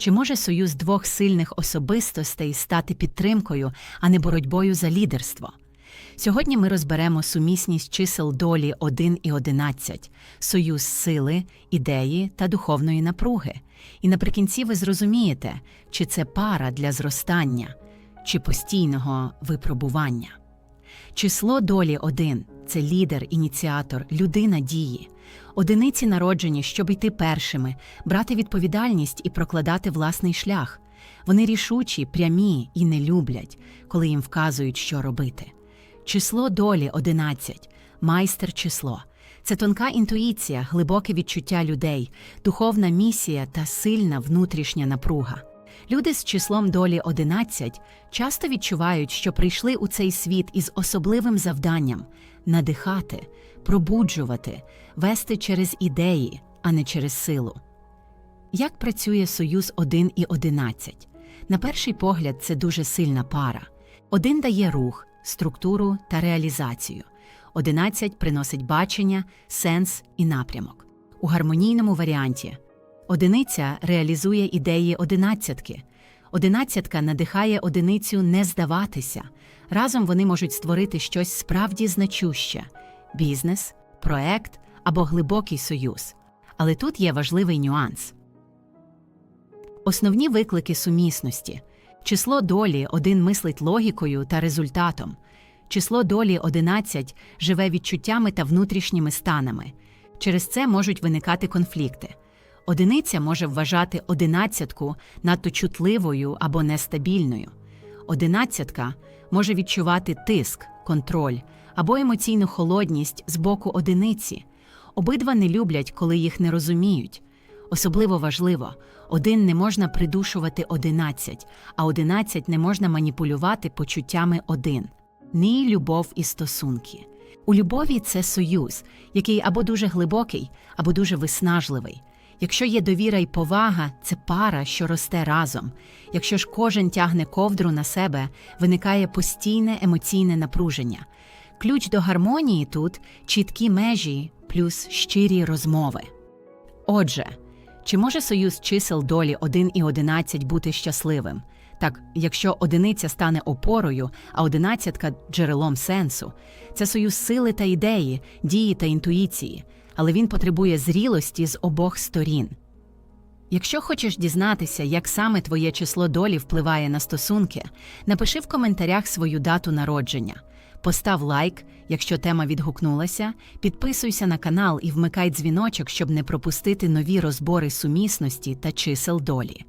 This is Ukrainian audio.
Чи може союз двох сильних особистостей стати підтримкою, а не боротьбою за лідерство? Сьогодні ми розберемо сумісність чисел долі 1 і 11, союз сили, ідеї та духовної напруги. І наприкінці ви зрозумієте, чи це пара для зростання, чи постійного випробування. Число долі 1 – це лідер, ініціатор, людина дії. Одиниці народжені, щоб йти першими, брати відповідальність і прокладати власний шлях. Вони рішучі, прямі і не люблять, коли їм вказують, що робити. Число долі 11 – майстер число. Це тонка інтуїція, глибоке відчуття людей, духовна місія та сильна внутрішня напруга. Люди з числом долі 11 часто відчувають, що прийшли у цей світ із особливим завданням надихати, пробуджувати, вести через ідеї, а не через силу. Як працює союз 1 і 11? На перший погляд, це дуже сильна пара. Один дає рух, структуру та реалізацію. 11 приносить бачення, сенс і напрямок. У гармонійному варіанті одиниця реалізує ідеї одинадцятки. Одинадцятка надихає одиницю не здаватися. Разом вони можуть створити щось справді значуще бізнес, проект або глибокий союз. Але тут є важливий нюанс. Основні виклики сумісності. Число долі один мислить логікою та результатом. Число долі 11 живе відчуттями та внутрішніми станами. Через це можуть виникати конфлікти. Одиниця може вважати одинадцятку надто чутливою або нестабільною. Одинадцятка може відчувати тиск, контроль або емоційну холодність з боку одиниці. Обидва не люблять, коли їх не розуміють. Особливо важливо, один не можна придушувати одинадцять, а одинадцять не можна маніпулювати почуттями один. Ні любов і стосунки. У любові це союз, який або дуже глибокий, або дуже виснажливий. Якщо є довіра і повага, це пара, що росте разом. Якщо ж кожен тягне ковдру на себе, виникає постійне емоційне напруження. Ключ до гармонії тут чіткі межі плюс щирі розмови. Отже, чи може союз чисел долі 1 і 11 бути щасливим? Так, якщо одиниця стане опорою, а одинадцятка джерелом сенсу, це союз сили та ідеї, дії та інтуїції, але він потребує зрілості з обох сторін. Якщо хочеш дізнатися, як саме твоє число долі впливає на стосунки, напиши в коментарях свою дату народження. Постав лайк, якщо тема відгукнулася, підписуйся на канал і вмикай дзвіночок, щоб не пропустити нові розбори сумісності та чисел долі.